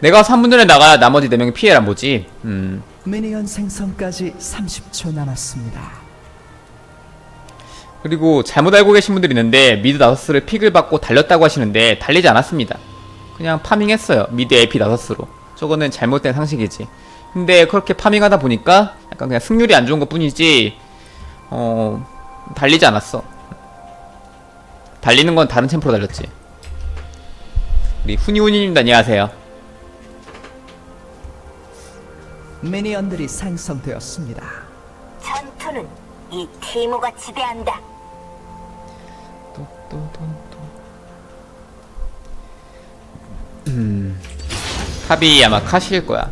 내가 3분 전에 나가야 나머지 4명이 피해란 뭐지? 음. 미니언 생성까지 30초 남았습니다. 그리고 잘못 알고 계신 분들이 있는데 미드 나서스를 픽을 받고 달렸다고 하시는데 달리지 않았습니다. 그냥 파밍했어요 미드 AP 나서스로. 저거는 잘못된 상식이지. 근데 그렇게 파밍하다 보니까 약간 그냥 승률이 안 좋은 것 뿐이지 어 달리지 않았어. 달리는 건 다른 챔프로 달렸지. 우리 후니후니님도 안녕하세요 미니언들이 생성되었습니다. 전투는 이 티모가 지배한다. 또, 또, 또, 또. 음. 탑이 아마 카시일 거야.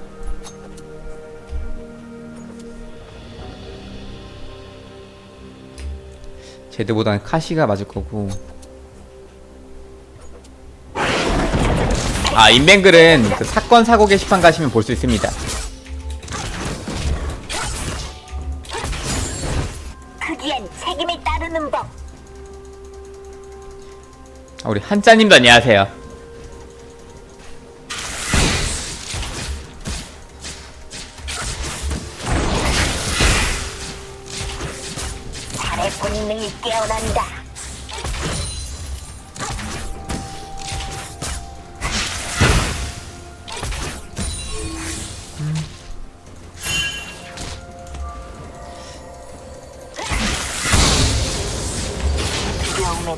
제드보다는 카시가 맞을 거고. 아, 인뱅글은 그 사건 사고 게시판 가시면 볼 수 있습니다. 우리 한자님도 안녕하세요. 달의 본능이 깨어난다.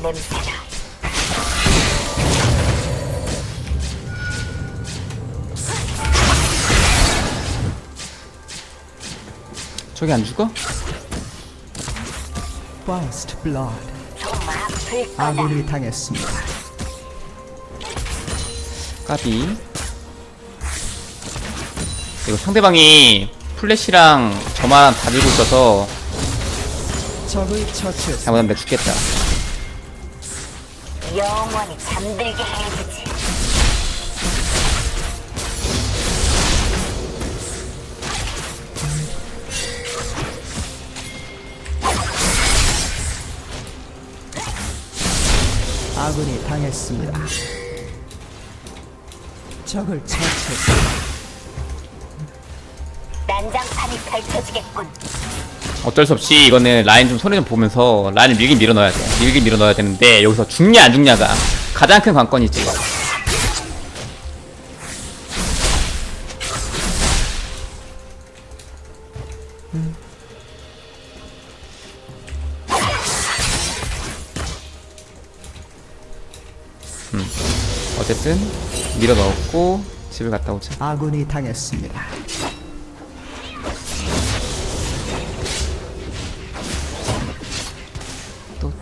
냄새다. 저기 안 죽어? First Blood. 아군이 당했습니다. 까비 이거 상대방이 플래시랑 저만 다 들고 있어서 적을 처치했습니다. 잘못하면 내가 죽겠다 영원히 잠들게 해주지. 아군이 당했습니다. 적을 처치했습니다. 난장판이 펼쳐지겠군. 어쩔 수 없이 이거는 라인 좀 손에 좀 보면서 라인을 밀긴 밀어 넣어야 돼 밀긴 밀어 넣어야 되는데 여기서 죽냐 안 죽냐가 가장 큰 관건이지 집에 갔다 오자 아군이 당했습니다. 또, 또,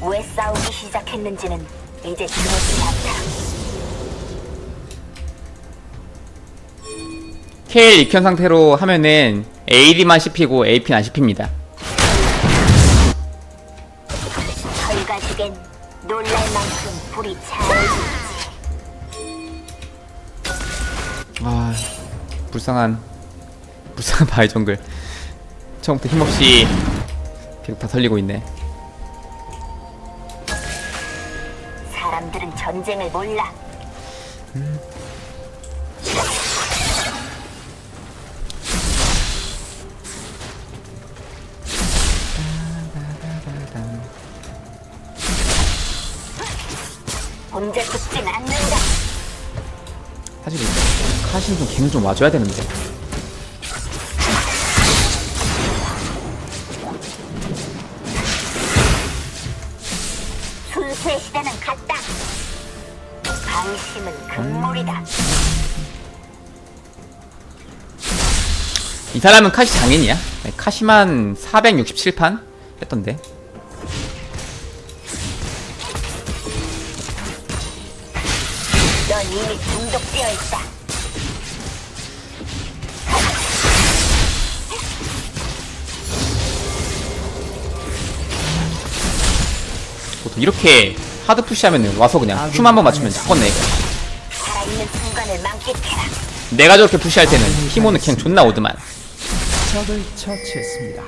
또. 왜 싸우기 시작했는지는 이제 중요치 않다. KL 익현 상태로 하면은 AD만 씹히고 AP는 안 씹힙니다. 불쌍한 불쌍한 바이 정글 처음부터 힘없이 계속 다 설리고 있네. 사람들은 전쟁을 몰라. 혼자 죽진 않는다. 사실 카신 좀 걔는 좀 와줘야 되는데. 순수의 시대는 갔다. 방심은 금물이다. 이 사람은 카시 장인이야. 네, 카시만 467판 했던데. 넌 이미 중독되어 있다. 이렇게 하드 푸시하면은 와서 그냥 아, 큐만 한번 네. 맞추면 잡겠네 내가 저렇게 푸시할 때는 티모는 그냥 존나 오드만 적을 처치했습니다.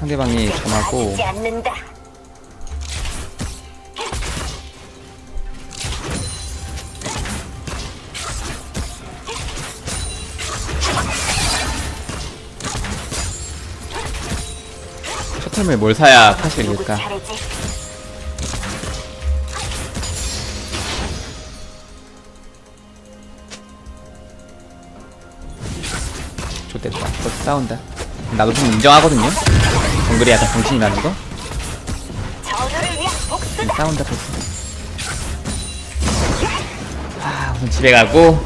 상대방이 점하고 않는다. 셔틀물 뭘 사야? 차례지? 좋됐다. 벌써 싸운다. 나도 좀 인정하거든요. 정글이 약간 정신이 나는 거. 싸운다 벌써. 아, 우선 집에 가고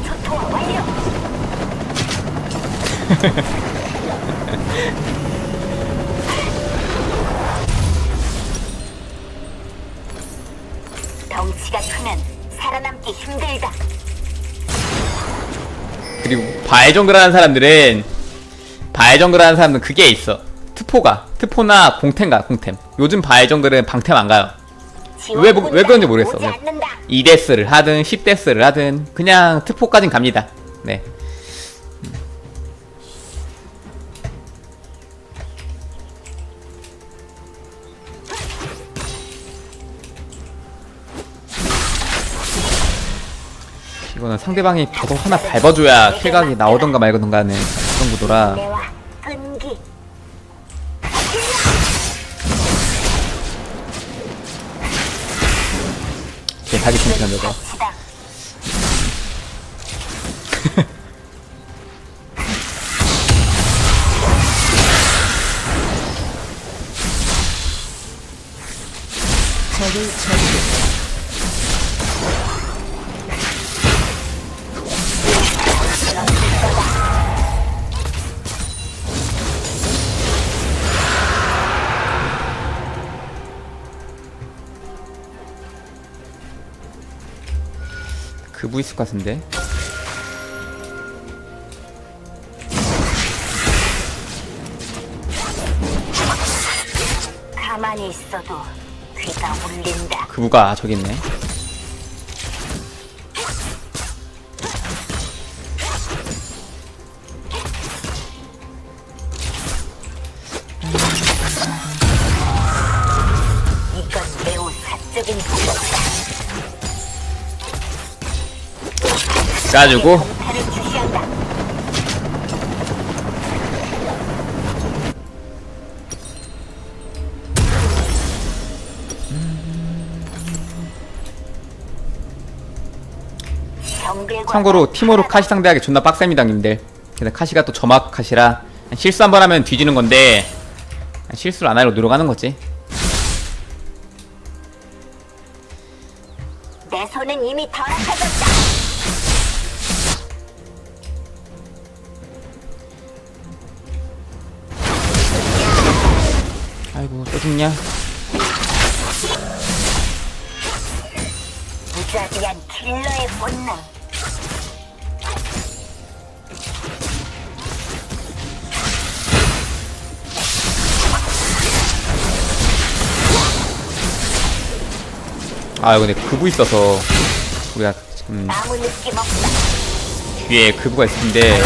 힘들다. 그리고 바에 정글하는 사람들은 바에 정글하는 사람들은 그게 있어. 트포가 트포나 공템가 공템. 요즘 바에 정글은 방템 안 가요. 왜 뭐- 왜 그런지 모르겠어. 오지 않는다. 2데스를 하든 10데스를 하든 그냥 트포까진 갑니다. 네. 이거는 상대방이 저도 하나 밟아줘야 킬각이 나오던가 말던가 하는 그런 구도라. 제 사기 챔피언 저거. 적을 처치 그부 있을 것 같은데 가만히 있어도 귀가 울린다. 그부가 저기 있네 이건 매우 사적인 공격이다. 정글과 참고로 팀으로 카시 상대하기 존나 빡셉니다 님들. 근데 카시가 또 점악 카시라 실수 한 번 하면 뒤지는 건데 실수를 안 하려고 노력하는 거지 자비한 킬러의 본능. 아 근데 그부 있어서 우리가 지금 아무 느낌 없다. 뒤에 그부가 있을 텐데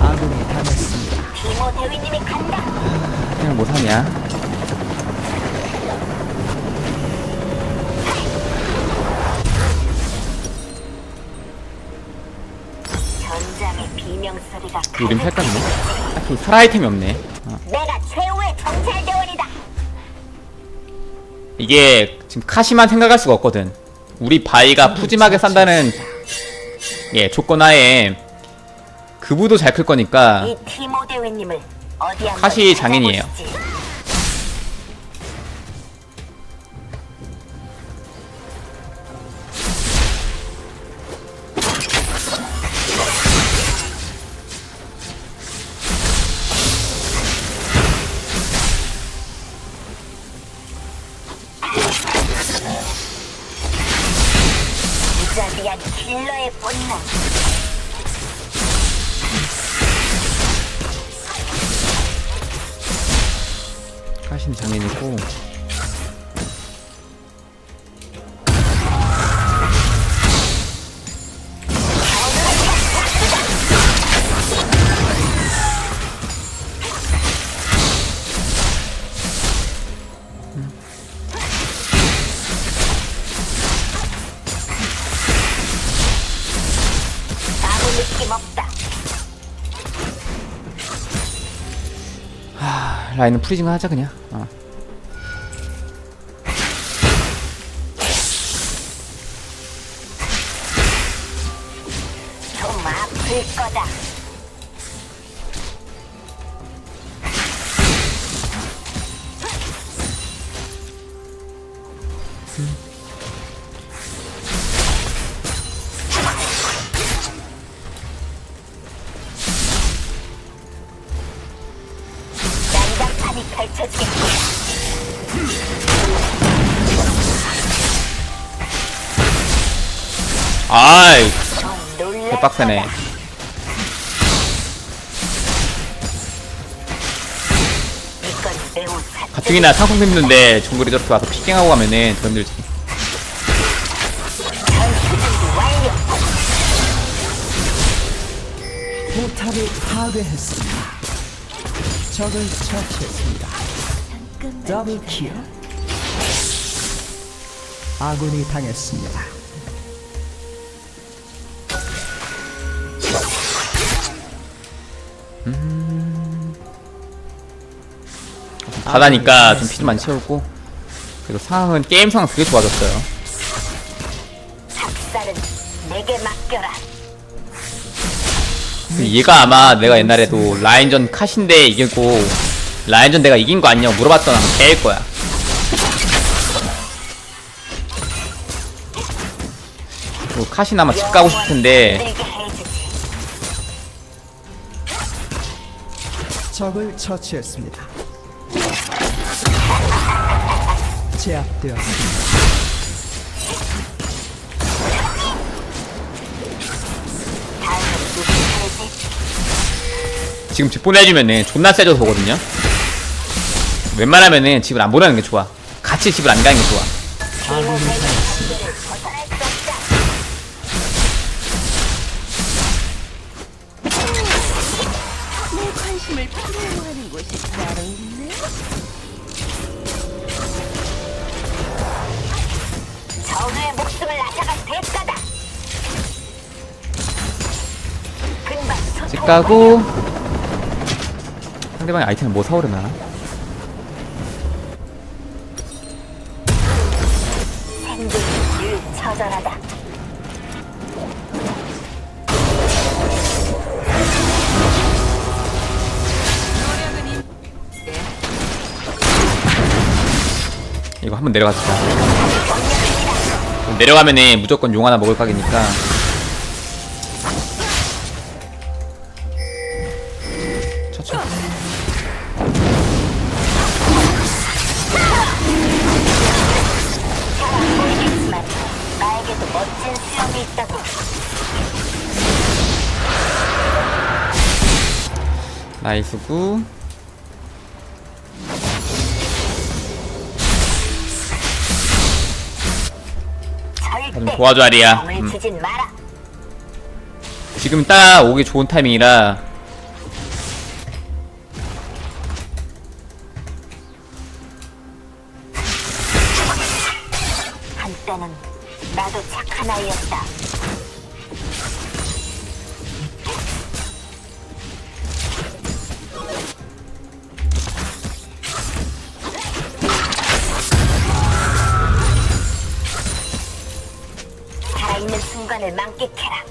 아군이 당했습니다. 대위님이 간다. 그냥 뭐 사냐 전장의 비명 소리가 우린 가득 뭐 딱히 살 아이템이 없네 어. 내가 최후의 정찰 대원이다. 이게 지금 카시만 생각할 수가 없거든. 우리 바이가 푸짐하게 산다는 예 조건 하에 그부도 잘 클 거니까 카시 장인이에요. 라인은 프리징 하자 그냥 어. 아이 개빡세네 가뜩이나 상품 힘든데 정글이 저렇게 와서 피킹하고 가면은 더 힘들지. 포탑을 파괴했습니다. 적을 처치했습니다. 더블 킬. 아군이 당했습니다. 바다니까 좀 피 좀 많이 채우고 그리고 상황은 게임 상황 되게 좋아졌어요 작살은 내게 맡겨라. 얘가 아마 내가 옛날에도 라인전 카신데 이기고 라인전 내가 이긴 거 아니냐고 물어봤던 아마 걔일 거야 그리고 카신 아마 집 가고 싶을 텐데 내게 해주지. 적을 처치했습니다. 제압되었습니다. 지금 집 보내주면은 존나 세져서 보거든요 웬만하면은 집을 안 보내는 게 좋아 같이 집을 안 가는 게 좋아. 내 관심을 필요하는 곳이 따로 집. 가고 상대방이 아이템을 뭐 사오려나 처절하다. 이거 한번 내려가자 내려가면은 무조건 용 하나 먹을 각이니까 나이스 구. 좀 절대 도와줘 아리야. 음. 지금 딱 오기 좋은 타이밍이라 순간을 만끽해라.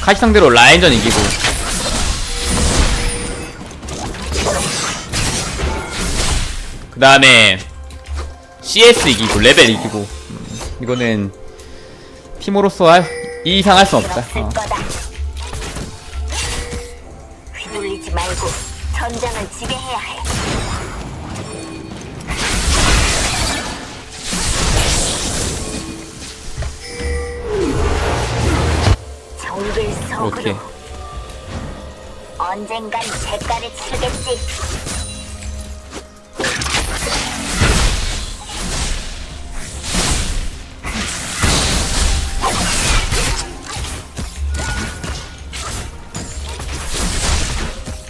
카시 상대로 라인전 이기고 그 다음에 CS 이기고 레벨 이기고 음, 이거는 팀으로서 할, 이 이상 할 수 없다 어. 휘둘리지 말고 전장을 지배해야 해. 어떻게? 언젠간 대가를 치르겠지.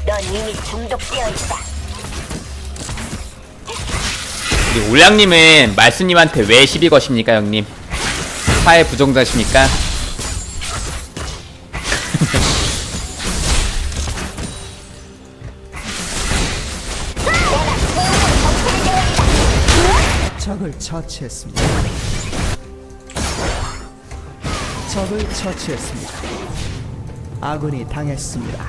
넌 이미 중독되어 있다. 우리 올량님은 말씀님한테 왜 시비 거십니까, 형님? 사회 부정자십니까? 처치했습니다. 적을 처치했습니다. 아군이 당했습니다.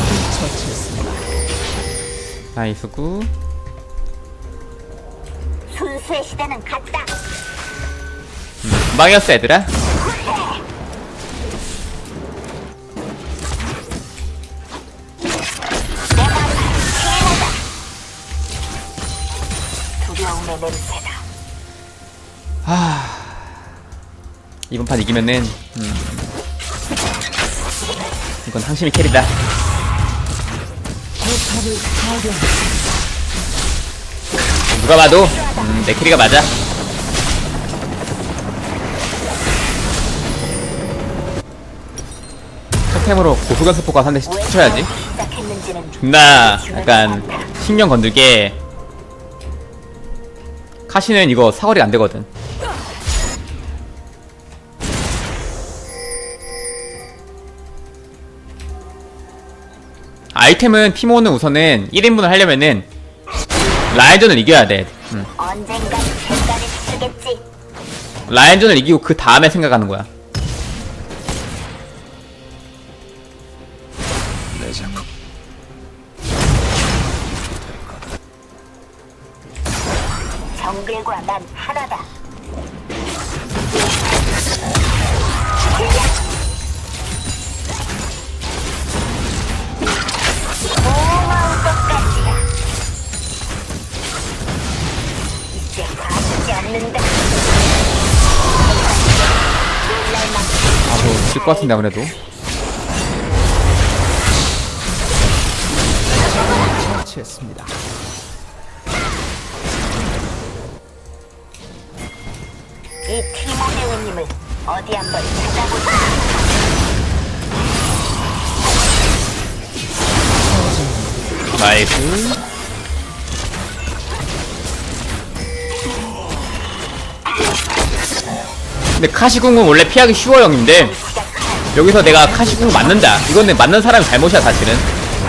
적을 처치했습니다. 나이스구. 순수의 시대는 갔다. 금방이었어, 얘들아. 냄새다. 이번 판 이기면은, 음. 이건 항심이 캐리다. 누가 봐도, 음, 내 캐리가 맞아. 첫템으로 고수견 스포가 한 대씩 왜 쳐야지. 존나 약간 신경 건들게 카시는 이거 사거리 안 되거든. 아이템은 티모는 우선은 1인분을 하려면은 라인전을 이겨야 돼. 음. 대가를 치르겠지. 라인전을 이기고 그 다음에 생각하는 거야. 것 같은데 아무래도. 처치했습니다. 이 티모 배우님을 어디 한번 찾아보자. 나이스. 근데 카시궁은 원래 피하기 쉬워 형인데 여기서 내가 카시궁을 맞는다. 이거는 맞는 사람이 잘못이야 사실은.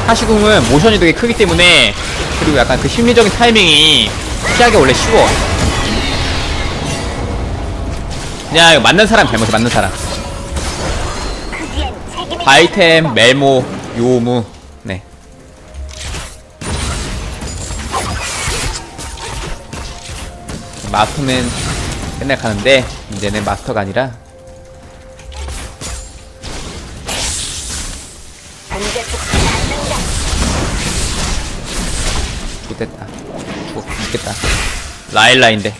카시궁은 모션이 되게 크기 때문에 그리고 약간 그 심리적인 타이밍이 피하기 원래 쉬워. 그냥 이거 맞는 사람 잘못이야 맞는 사람. 바이템, 멜모, 요무. 네. 마스터는 맨날 가는데 이제는 마스터가 아니라 죽, 죽겠다. 라일라인데.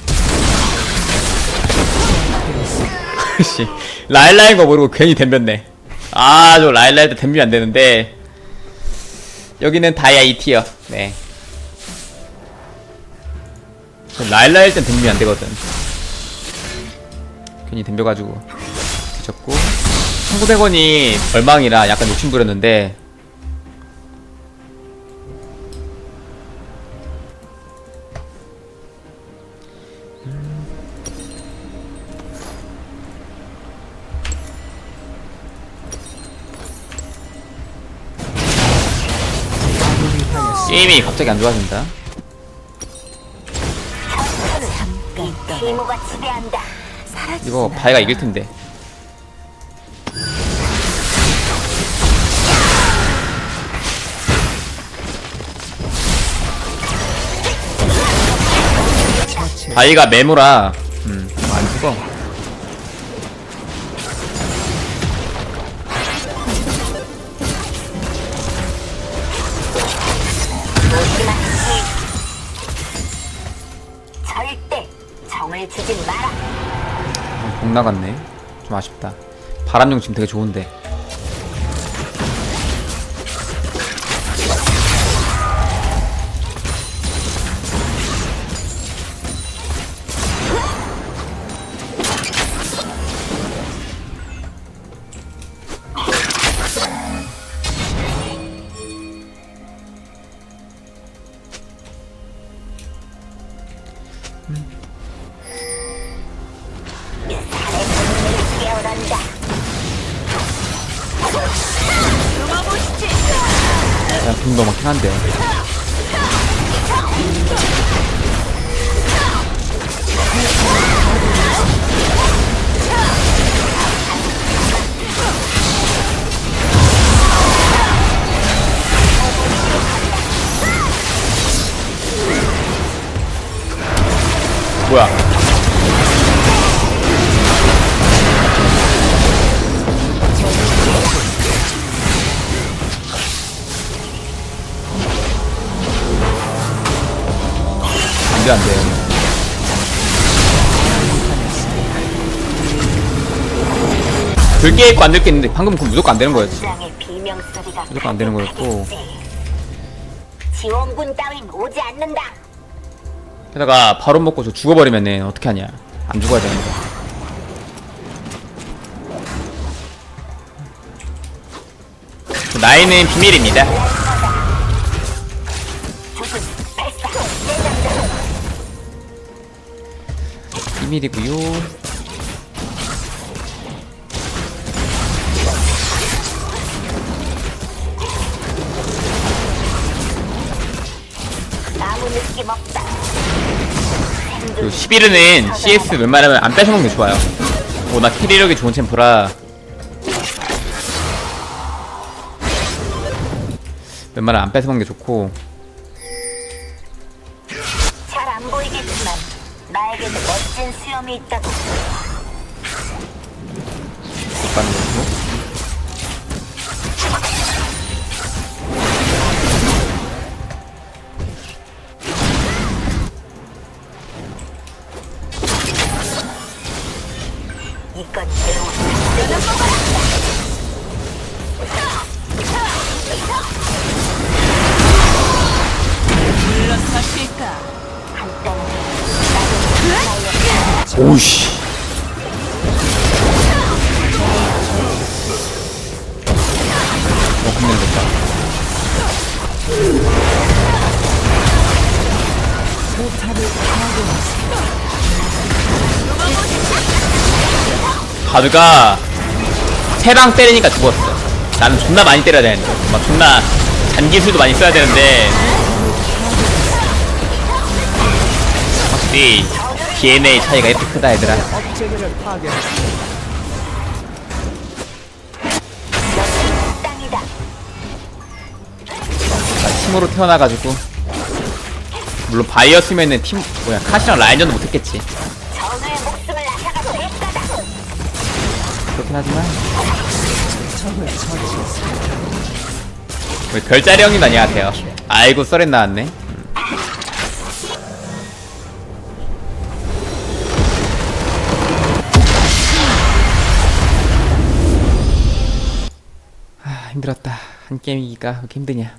씨, 라일라인 거 모르고 괜히 덤볐네. 아, 저 라일라인 때 덤비면 안 되는데. 여기는 다이아 2티어. 네. 저 라일라일 땐 덤비면 안 되거든. 괜히 덤벼가지고. 뒤졌고. 1900원이 얼망이라 약간 욕심부렸는데. 갑자기 안 좋아진다. 이 티모가 지배한다. 이거 바이가 이길 텐데. 바이가 메모라, 음, 안 죽어. 나갔네. 좀 아쉽다. 바람용 지금 되게 좋은데 깨 그냥 분도 많긴 한데 안돼 안돼 들게 있고 안 들게 있는데 방금 그 무조건 안 되는 거였지. 무조건 안 되는 거였고. 지원군 따윈 오지 않는다. 게다가 바로 먹고 저 죽어버리면은 어떻게 하냐. 안 죽어야 되는데. 그 나이는 비밀입니다 비밀이고요. 아무 느낌 없다. 그 11회는 CS 웬만하면 안 뺏어먹는 게 좋아요. 워낙 캐리력이 좋은 챔프라. 웬만하면 안 뺏어먹는 게 좋고 멋진 수 오우씨. 어 파괴했습니다. 바드가 세 방 때리니까 죽었어. 나는 존나 많이 때려야 되는데. 막 존나 잔기술도 많이 써야 되는데. 확실히 DNA 차이가 이렇게 크다 얘들아. 나 팀으로 태어나가지고 물론 바이였으면은 팀 뭐야 카시랑 라인전도 못했겠지. 그렇긴 하지만. 우리 별자리 형님 안녕하세요 아이고 썰엔 나왔네 힘들었다. 한 게임 이기가 왜 이렇게 힘드냐?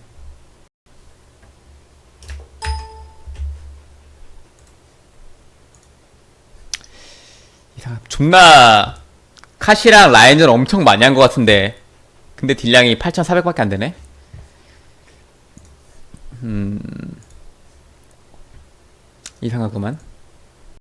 이상 존나 카시랑 라인전 엄청 많이 한 것 같은데. 근데 딜량이 8,400밖에 안 되네. 음. 이상하구만.